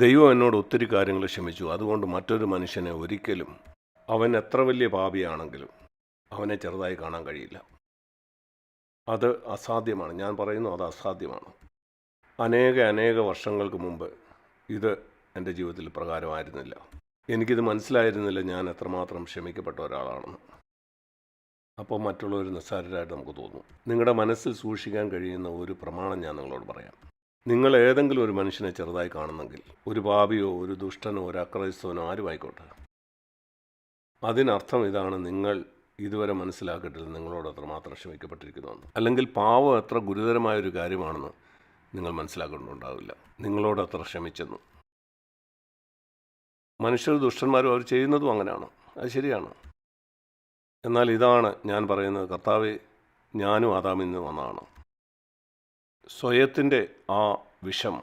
ദൈവം എന്നോട് ഒത്തിരി കാര്യങ്ങൾ ക്ഷമിച്ചു. അതുകൊണ്ട് മറ്റൊരു മനുഷ്യനെ ഒരിക്കലും അവൻ എത്ര വലിയ പാപിയാണെങ്കിലും അവനെ ചെറുതായി കാണാൻ കഴിയില്ല. അത് അസാധ്യമാണ്. ഞാൻ പറയുന്നു അത് അസാധ്യമാണ്. അനേക അനേക വർഷങ്ങൾക്ക് മുമ്പ് ഇത് എന്റെ ജീവിതത്തിൽ പ്രകാരമായിരുന്നില്ല. എനിക്കിത് മനസ്സിലായിരുന്നില്ല ഞാൻ എത്രമാത്രം ക്ഷമിക്കപ്പെട്ട ഒരാളാണെന്ന്. അപ്പോൾ മറ്റുള്ളവർ നിസ്സാരരായിട്ട് നമുക്ക് തോന്നും. നിങ്ങളുടെ മനസ്സിൽ സൂക്ഷിക്കാൻ കഴിയുന്ന ഒരു പ്രമാണം ഞാൻ നിങ്ങളോട് പറയാം. നിങ്ങൾ ഏതെങ്കിലും ഒരു മനുഷ്യനെ ചെറുതായി കാണുന്നെങ്കിൽ ഒരു പാപിയോ ഒരു ദുഷ്ടനോ ഒരു അക്രൈസ്തവനോ ആരുമായിക്കോട്ടെ അതിനർത്ഥം ഇതാണ് നിങ്ങൾ ഇതുവരെ മനസ്സിലാക്കിയിട്ടില്ല നിങ്ങളോട് അത്രമാത്രം ക്ഷമിക്കപ്പെട്ടിരിക്കുന്നു അല്ലെങ്കിൽ പാവം എത്ര ഗുരുതരമായ ഒരു കാര്യമാണെന്ന് നിങ്ങൾ മനസ്സിലാക്കുന്നുണ്ടാവില്ല നിങ്ങളോട് അത്ര ക്ഷമിച്ചെന്ന്. മനുഷ്യർ ദുഷ്ടന്മാരും അവർ ചെയ്യുന്നതും അങ്ങനെയാണ്. അത് ശരിയാണ്. എന്നാൽ ഇതാണ് ഞാൻ പറയുന്നത്. കർത്താവ് ഞാനും ആദാമിൽ നിന്ന് വന്നതാണ്. സ്വയത്തിന്റെ ആ വിഷം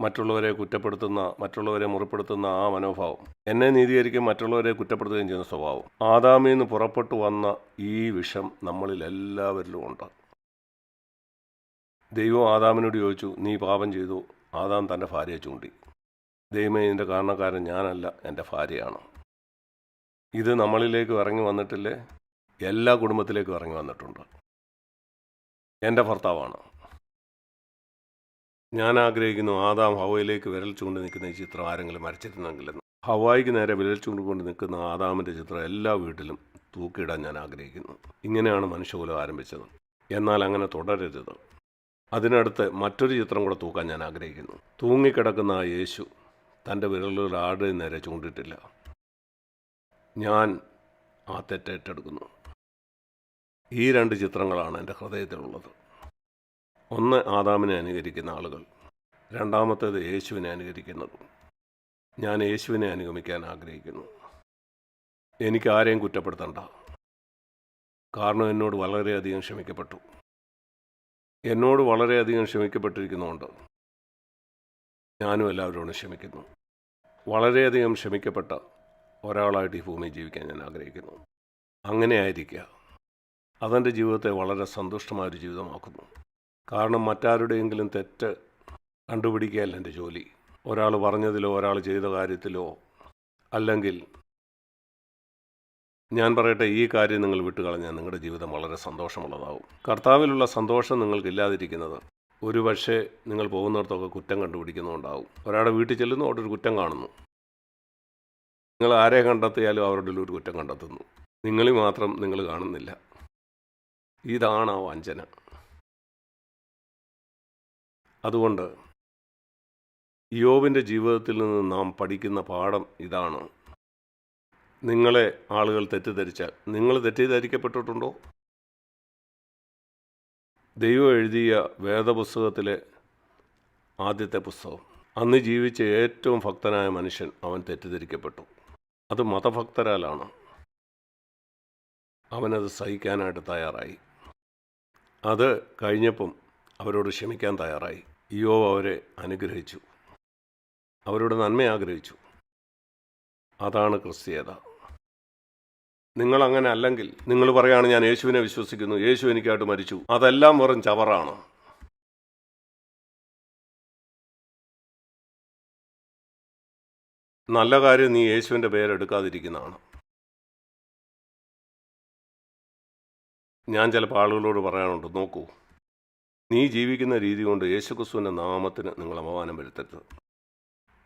മറ്റുള്ളവരെ കുറ്റപ്പെടുത്തുന്ന മറ്റുള്ളവരെ മുറിപ്പെടുത്തുന്ന ആ മനോഭാവം എന്നെ നീതീകരിക്കും മറ്റുള്ളവരെ കുറ്റപ്പെടുത്തുകയും ചെയ്യുന്ന സ്വഭാവം ആദാമിൽ നിന്ന് പുറപ്പെട്ടു വന്ന ഈ വിഷം നമ്മളിൽ എല്ലാവരിലും ഉണ്ട്. ദൈവം ആദാമിനോട് ചോദിച്ചു നീ പാപം ചെയ്തു ആദാം തന്റെ ഭാര്യയെ ചൂണ്ടി. ദൈവമേ ഇതിന്റെ കാരണക്കാരൻ ഞാനല്ല എന്റെ ഭാര്യയാണ്. ഇത് നമ്മളിലേക്ക് ഇറങ്ങി വന്നിട്ടില്ലേ? എല്ലാ കുടുംബത്തിലേക്കും ഇറങ്ങി വന്നിട്ടുണ്ട്. എന്റെ ഭർത്താവാണ്. ഞാൻ ആഗ്രഹിക്കുന്നു ആദാം ഹവയിലേക്ക് വിരൽ ചൂണ്ടി നിൽക്കുന്ന ഈ ചിത്രം ആരെങ്കിലും വരച്ചിരുന്നെങ്കിലെന്ന്. ഹവായിക്ക് നേരെ വിരൽ ചൂണ്ടിക്കൊണ്ട് നിൽക്കുന്ന ആദാമിന്റെ ചിത്രം എല്ലാ വീട്ടിലും തൂക്കിയിടാൻ ഞാൻ ആഗ്രഹിക്കുന്നു. ഇങ്ങനെയാണ് മനുഷ്യകുലം ആരംഭിച്ചത്. എന്നാൽ അങ്ങനെ തുടരരുത്. അതിനടുത്ത് മറ്റൊരു ചിത്രം കൂടെ തൂക്കാൻ ഞാൻ ആഗ്രഹിക്കുന്നു. തൂങ്ങിക്കിടക്കുന്ന ആ യേശു തന്റെ വിരലുകൾ ആരുടെ നേരെ ചൂണ്ടിട്ടില്ല. ഞാൻ ആ തെറ്റേറ്റെടുക്കുന്നു ഈ രണ്ട് ചിത്രങ്ങളാണ് എന്റെ ഹൃദയത്തിലുള്ളത്. ഒന്ന് ആദാമിനെ അനുകരിക്കുന്ന ആളുകൾ രണ്ടാമത്തേത് യേശുവിനെ അനുകരിക്കുന്നതും. ഞാൻ യേശുവിനെ അനുഗമിക്കാൻ ആഗ്രഹിക്കുന്നു. എനിക്ക് ആരെയും കുറ്റപ്പെടുത്തണ്ട. കാരണം എന്നോട് വളരെയധികം ക്ഷമിക്കപ്പെട്ടു. എന്നോട് വളരെയധികം ക്ഷമിക്കപ്പെട്ടിരിക്കുന്നുണ്ട് ഞാനും എല്ലാവരോടും ക്ഷമിക്കുന്നു. വളരെയധികം ക്ഷമിക്കപ്പെട്ട ഒരാളായിട്ട് ഈ ഭൂമിയിൽ ജീവിക്കാൻ ഞാൻ ആഗ്രഹിക്കുന്നു. അങ്ങനെ ആയിരിക്കുക അതെന്റെ ജീവിതത്തെ വളരെ സന്തുഷ്ടമായൊരു ജീവിതമാക്കുന്നു. കാരണം മറ്റാരുടെയെങ്കിലും തെറ്റ് കണ്ടുപിടിക്കുകയല്ല എന്റെ ജോലി. ഒരാൾ പറഞ്ഞതിലോ ഒരാൾ ചെയ്ത കാര്യത്തിലോ അല്ലെങ്കിൽ ഞാൻ പറയട്ടെ ഈ കാര്യം നിങ്ങൾ വിട്ടുകളഞ്ഞാൽ നിങ്ങളുടെ ജീവിതം വളരെ സന്തോഷമുള്ളതാവും. കർത്താവിലുള്ള സന്തോഷം നിങ്ങൾക്കില്ലാതിരിക്കുന്നത് ഒരു പക്ഷേ നിങ്ങൾ പോകുന്നിടത്തൊക്കെ കുറ്റം കണ്ടുപിടിക്കുന്നുണ്ടാവും ഒരാളുടെ വീട്ടിൽ ചെല്ലുന്നു അവിടെ ഒരു കുറ്റം കാണുന്നു. നിങ്ങൾ ആരെ കണ്ടെത്തിയാലും അവരുടെ ഒരു കുറ്റം കണ്ടെത്തുന്നു. നിങ്ങളിൽ മാത്രം നിങ്ങൾ കാണുന്നില്ല. ഇതാണ് ആ വഞ്ചന. അതുകൊണ്ട് യോബിന്റെ ജീവിതത്തിൽ നിന്ന് നാം പഠിക്കുന്ന പാഠം ഇതാണ്. നിങ്ങളെ ആളുകൾ തെറ്റിദ്ധരിച്ചാൽ നിങ്ങൾ തെറ്റിദ്ധരിക്കപ്പെട്ടിട്ടുണ്ടോ? ദൈവം എഴുതിയ വേദപുസ്തകത്തിലെ ആദ്യത്തെ പുസ്തകം. അന്ന് ജീവിച്ച ഏറ്റവും ഭക്തനായ മനുഷ്യൻ അവൻ തെറ്റിദ്ധരിക്കപ്പെട്ടു. അത് മതഭക്തരാലാണ്. അവനത് സഹിക്കാനായിട്ട് തയ്യാറായി. അത് കഴിഞ്ഞപ്പം അവരോട് ക്ഷമിക്കാൻ തയ്യാറായി. ഇയോ അവരെ അനുഗ്രഹിച്ചു. അവരുടെ നന്മ ആഗ്രഹിച്ചു. അതാണ് ക്രിസ്തീയത. നിങ്ങൾ അങ്ങനെ അല്ലെങ്കിൽ നിങ്ങൾ പറയുകയാണ് ഞാൻ യേശുവിനെ വിശ്വസിക്കുന്നു. യേശു എനിക്കായിട്ട് മരിച്ചു. അതെല്ലാം വെറും ചവറാണ്. നല്ല കാര്യം നീ യേശുവിന്റെ പേരെടുക്കാതിരിക്കുന്നതാണ് ഞാൻ ചിലപ്പോൾ ആളുകളോട് പറയാനുണ്ട് നോക്കൂ നീ ജീവിക്കുന്ന രീതി കൊണ്ട് യേശുക്രിസ്തുവിന്റെ നാമത്തിന് നിങ്ങൾ അപമാനം വരുത്തരുത്.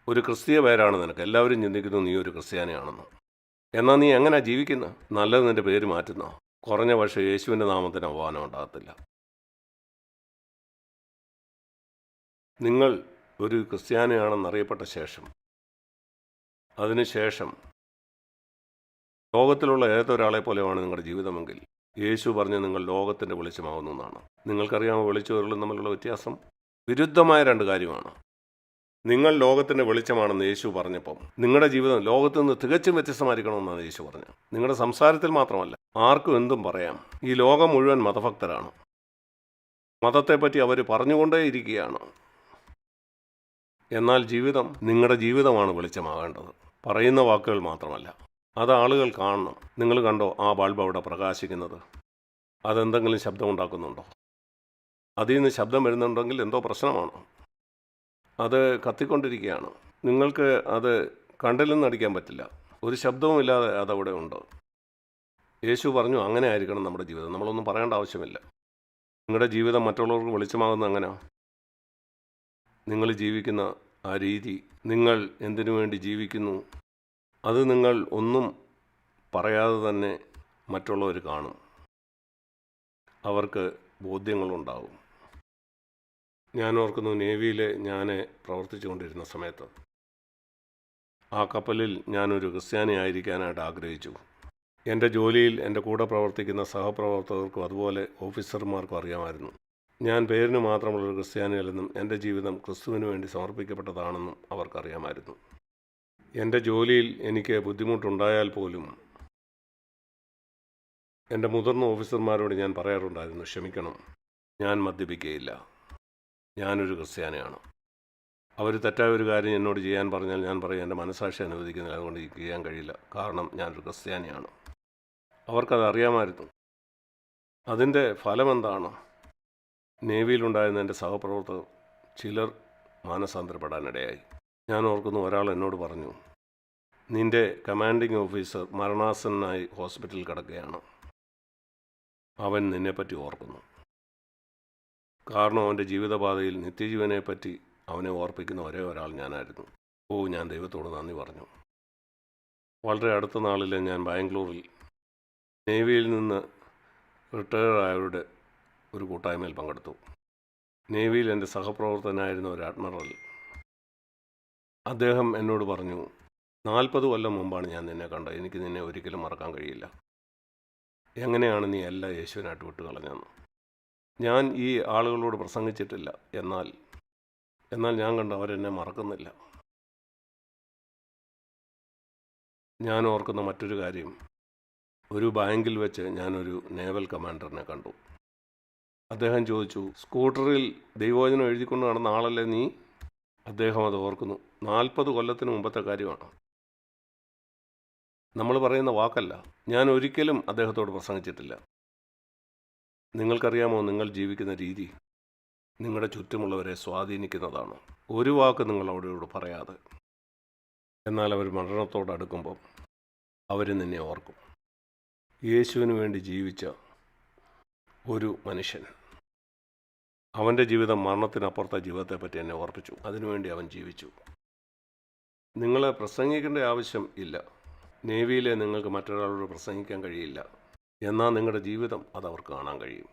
ഒരു ക്രിസ്തീയ പേരാണ് നിനക്ക്. എല്ലാവരും ചിന്തിക്കുന്നു നീ ഒരു ക്രിസ്ത്യാനിയാണെന്ന്. എന്നാൽ നീ എങ്ങനെ ജീവിക്കുന്ന? നല്ലത് നിന്റെ പേര് മാറ്റുന്നോ? കുറഞ്ഞ പക്ഷേ യേശുവിന്റെ നാമത്തിന് അപമാനം ഉണ്ടാകത്തില്ല. നിങ്ങൾ ഒരു ക്രിസ്ത്യാനിയാണെന്നറിയപ്പെട്ട ശേഷം അതിനുശേഷം ലോകത്തിലുള്ള ഏതൊരാളെ പോലെയാണ് നിങ്ങളുടെ ജീവിതമെങ്കിൽ യേശു പറഞ്ഞ് നിങ്ങൾ ലോകത്തിന്റെ വെളിച്ചമാവുന്നതാണ് നിങ്ങൾക്കറിയാമോ വെളിച്ചവരുകളും തമ്മിലുള്ള വ്യത്യാസം? വിരുദ്ധമായ രണ്ട് കാര്യമാണ്. നിങ്ങൾ ലോകത്തിന്റെ വെളിച്ചമാണെന്ന് യേശു പറഞ്ഞപ്പം നിങ്ങളുടെ ജീവിതം ലോകത്തു നിന്ന് തികച്ചും വ്യത്യസ്തമായിരിക്കണമെന്നാണ് യേശു പറഞ്ഞത്. നിങ്ങളുടെ സംസാരത്തിൽ മാത്രമല്ല ആർക്കും എന്തും പറയാം. ഈ ലോകം മുഴുവൻ മതഭക്തരാണ്. മതത്തെപ്പറ്റി അവർ പറഞ്ഞുകൊണ്ടേയിരിക്കുകയാണ്. എന്നാൽ ജീവിതം നിങ്ങളുടെ ജീവിതമാണ് വെളിച്ചമാകേണ്ടത്. പറയുന്ന വാക്കുകൾ മാത്രമല്ല അത് ആളുകൾ കാണണം. നിങ്ങൾ കണ്ടോ ആ ബൾബ് അവിടെ പ്രകാശിക്കുന്നത്? അതെന്തെങ്കിലും ശബ്ദം ഉണ്ടാക്കുന്നുണ്ടോ? അതിൽ നിന്ന് ശബ്ദം വരുന്നുണ്ടെങ്കിൽ എന്തോ പ്രശ്നമാണ്? അത് കത്തിക്കൊണ്ടിരിക്കുകയാണ്. നിങ്ങൾക്ക് അത് കണ്ടില്ലെന്ന് അടിക്കാൻ പറ്റില്ല. ഒരു ശബ്ദവും ഇല്ലാതെ അതവിടെ ഉണ്ട്? യേശു പറഞ്ഞു അങ്ങനെ ആയിരിക്കണം നമ്മുടെ ജീവിതം. നമ്മളൊന്നും പറയേണ്ട ആവശ്യമില്ല. നിങ്ങളുടെ ജീവിതം മറ്റുള്ളവർക്ക് വെളിച്ചമാകുന്ന അങ്ങനെ നിങ്ങൾ ജീവിക്കുന്ന ആ രീതി നിങ്ങൾ എന്തിനു വേണ്ടി ജീവിക്കുന്നു അത് നിങ്ങൾ ഒന്നും പറയാതെ തന്നെ മറ്റുള്ളവർ കാണും. അവർക്ക് ബോധ്യങ്ങളുണ്ടാവും. ഞാൻ ഓർക്കുന്നു നേവിയിൽ ഞാൻ പ്രവർത്തിച്ചു കൊണ്ടിരുന്ന സമയത്ത് ആ കപ്പലിൽ ഞാനൊരു ക്രിസ്ത്യാനി ആയിരിക്കാനായിട്ട് ആഗ്രഹിച്ചു. എന്റെ ജോലിയിൽ എന്റെ കൂടെ പ്രവർത്തിക്കുന്ന സഹപ്രവർത്തകർക്കും അതുപോലെ ഓഫീസർമാർക്കും അറിയാമായിരുന്നു. ഞാൻ പേരിന് മാത്രമുള്ളൊരു ക്രിസ്ത്യാനിയല്ലെന്നും എന്റെ ജീവിതം ക്രിസ്തുവിന് വേണ്ടി സമർപ്പിക്കപ്പെട്ടതാണെന്നും അവർക്കറിയാമായിരുന്നു. എന്റെ ജോലിയിൽ എനിക്ക് ബുദ്ധിമുട്ടുണ്ടായാൽ പോലും എന്റെ മുതിർന്ന ഓഫീസർമാരോട് ഞാൻ പറയാറുണ്ടായിരുന്നു ക്ഷമിക്കണം ഞാൻ മദ്യപിക്കുകയില്ല ഞാനൊരു ക്രിസ്ത്യാനിയാണ്. അവർ തെറ്റായ ഒരു കാര്യം എന്നോട് ചെയ്യാൻ പറഞ്ഞാൽ ഞാൻ പറയും എന്റെ മനസാക്ഷി അനുവദിക്കുന്നില്ല അതുകൊണ്ട് ചെയ്യാൻ കഴിയില്ല. കാരണം ഞാനൊരു ക്രിസ്ത്യാനിയാണ്. അവർക്കത് അറിയാമായിരുന്നു. അതിന്റെ ഫലമെന്താണ്? നേവിയിലുണ്ടായിരുന്ന എന്റെ സഹപ്രവർത്തകർ ചിലർ മാനസാന്തരപ്പെടാനിടയായി. ഞാൻ ഓർക്കുന്നു ഒരാൾ എന്നോട് പറഞ്ഞു നിന്റെ കമാൻഡിംഗ് ഓഫീസർ മരണാസനായി ഹോസ്പിറ്റലിൽ കിടക്കുകയാണ്. അവൻ നിന്നെപ്പറ്റി ഓർക്കുന്നു. കാരണം അവന്റെ ജീവിതപാതയിൽ നിത്യജീവനെപ്പറ്റി അവനെ ഓർപ്പിക്കുന്ന ഒരേ ഒരാൾ ഞാനായിരുന്നു. ഓ ഞാൻ ദൈവത്തോട് നന്ദി പറഞ്ഞു. വളരെ അടുത്ത നാളിൽ ഞാൻ ബാംഗ്ലൂരിൽ നേവിയിൽ നിന്ന് റിട്ടയർ ആയവരുടെ ഒരു കൂട്ടായ്മയിൽ പങ്കെടുത്തു. നേവിയിൽ എന്റെ സഹപ്രവർത്തനായിരുന്ന ഒരു അഡ്മിറൽ അദ്ദേഹം എന്നോട് പറഞ്ഞു നാൽപ്പത് കൊല്ലം മുമ്പാണ് ഞാൻ നിന്നെ കണ്ടത്. എനിക്ക് നിന്നെ ഒരിക്കലും മറക്കാൻ കഴിയില്ല. എങ്ങനെയാണ് നീ എല്ലാ യേശുവിനായിട്ട് വിട്ടുകളഞ്ഞെന്ന് ഞാൻ ഈ ആളുകളോട് പ്രസംഗിച്ചിട്ടില്ല. എന്നാൽ എന്നാൽ ഞാൻ കണ്ട അവരെന്നെ മറക്കുന്നില്ല. ഞാൻ ഓർക്കുന്ന മറ്റൊരു കാര്യം ഒരു ബാങ്കിൽ വെച്ച് ഞാനൊരു നേവൽ കമാൻഡറിനെ കണ്ടു. അദ്ദേഹം ചോദിച്ചു സ്കൂട്ടറിൽ ദൈവോചനം എഴുതിക്കൊണ്ട് നടന്ന ആളല്ലേ നീ? അദ്ദേഹം അത് ഓർക്കുന്നു. നാൽപ്പത് കൊല്ലത്തിന് മുമ്പത്തെ കാര്യമാണ്? നമ്മൾ പറയുന്ന വാക്കല്ല. ഞാൻ ഒരിക്കലും അദ്ദേഹത്തോട് പ്രസംഗിച്ചിട്ടില്ല. നിങ്ങൾക്കറിയാമോ നിങ്ങൾ ജീവിക്കുന്ന രീതി നിങ്ങളുടെ ചുറ്റുമുള്ളവരെ സ്വാധീനിക്കുന്നതാണ്? ഒരു വാക്ക് നിങ്ങൾ അവരോട് പറയാതെ. എന്നാൽ അവർ മരണത്തോട് അടുക്കുമ്പോൾ അവർ നിന്നെ ഓർക്കും. യേശുവിന് വേണ്ടി ജീവിച്ച ഒരു മനുഷ്യൻ അവന്റെ ജീവിതം മരണത്തിനപ്പുറത്തെ ജീവിതത്തെപ്പറ്റി എന്നെ ഓർപ്പിച്ചു. അതിനുവേണ്ടി അവൻ ജീവിച്ചു. നിങ്ങളെ പ്രസംഗിക്കേണ്ട ആവശ്യം ഇല്ല. നേവിയിലെ നിങ്ങൾക്ക് മറ്റൊരാളോട് പ്രസംഗിക്കാൻ കഴിയില്ല. എന്നാൽ നിങ്ങളുടെ ജീവിതം അത് അവർക്ക് കാണാൻ കഴിയും.